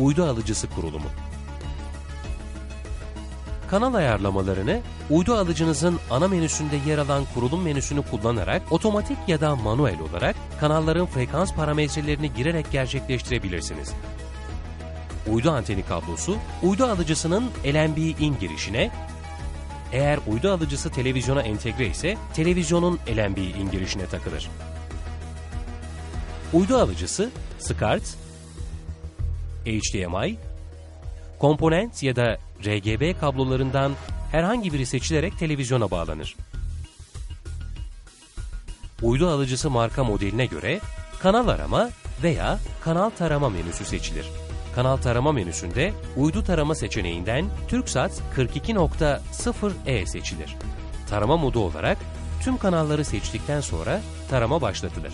uydu alıcısı kurulumu. Kanal ayarlamalarını uydu alıcınızın ana menüsünde yer alan kurulum menüsünü kullanarak otomatik ya da manuel olarak kanalların frekans parametrelerini girerek gerçekleştirebilirsiniz. Uydu anteni kablosu, uydu alıcısının LNB-in girişine, eğer uydu alıcısı televizyona entegre ise televizyonun LNB-in girişine takılır. Uydu alıcısı SCART, HDMI, komponent ya da RGB kablolarından herhangi biri seçilerek televizyona bağlanır. Uydu alıcısı marka modeline göre kanal arama veya kanal tarama menüsü seçilir. Kanal tarama menüsünde uydu tarama seçeneğinden TürkSat 42.0e seçilir. Tarama modu olarak tüm kanalları seçtikten sonra tarama başlatılır.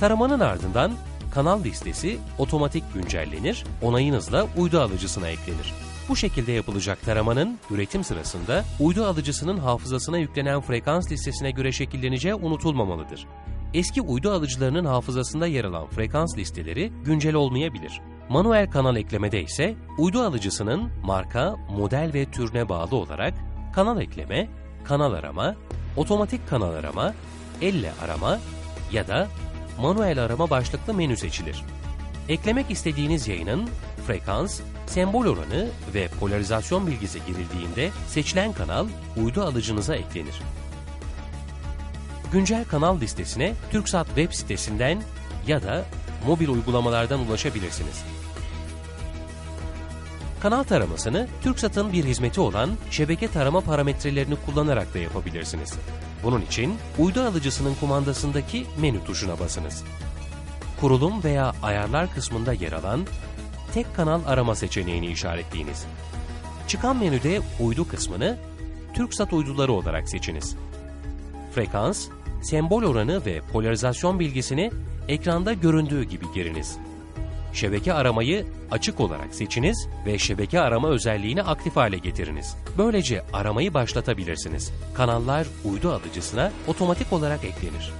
Taramanın ardından kanal listesi otomatik güncellenir, onayınızla uydu alıcısına eklenir. Bu şekilde yapılacak taramanın üretim sırasında uydu alıcısının hafızasına yüklenen frekans listesine göre şekilleneceği unutulmamalıdır. Eski uydu alıcılarının hafızasında yer alan frekans listeleri güncel olmayabilir. Manuel kanal eklemede ise uydu alıcısının marka, model ve türüne bağlı olarak kanal ekleme, kanal arama, otomatik kanal arama, elle arama ya da manuel arama başlıklı menü seçilir. Eklemek istediğiniz yayının frekans, sembol oranı ve polarizasyon bilgisi girildiğinde seçilen kanal uydu alıcınıza eklenir. Güncel kanal listesine TürkSat web sitesinden ya da mobil uygulamalardan ulaşabilirsiniz. Kanal taramasını TürkSat'ın bir hizmeti olan şebeke tarama parametrelerini kullanarak da yapabilirsiniz. Bunun için uydu alıcısının kumandasındaki menü tuşuna basınız. Kurulum veya ayarlar kısmında yer alan tek kanal arama seçeneğini işaretleyiniz. Çıkan menüde uydu kısmını TürkSat uyduları olarak seçiniz. Frekans, sembol oranı ve polarizasyon bilgisini ekranda göründüğü gibi giriniz. Şebeke aramayı açık olarak seçiniz ve şebeke arama özelliğini aktif hale getiriniz. Böylece aramayı başlatabilirsiniz. Kanallar uydu alıcısına otomatik olarak eklenir.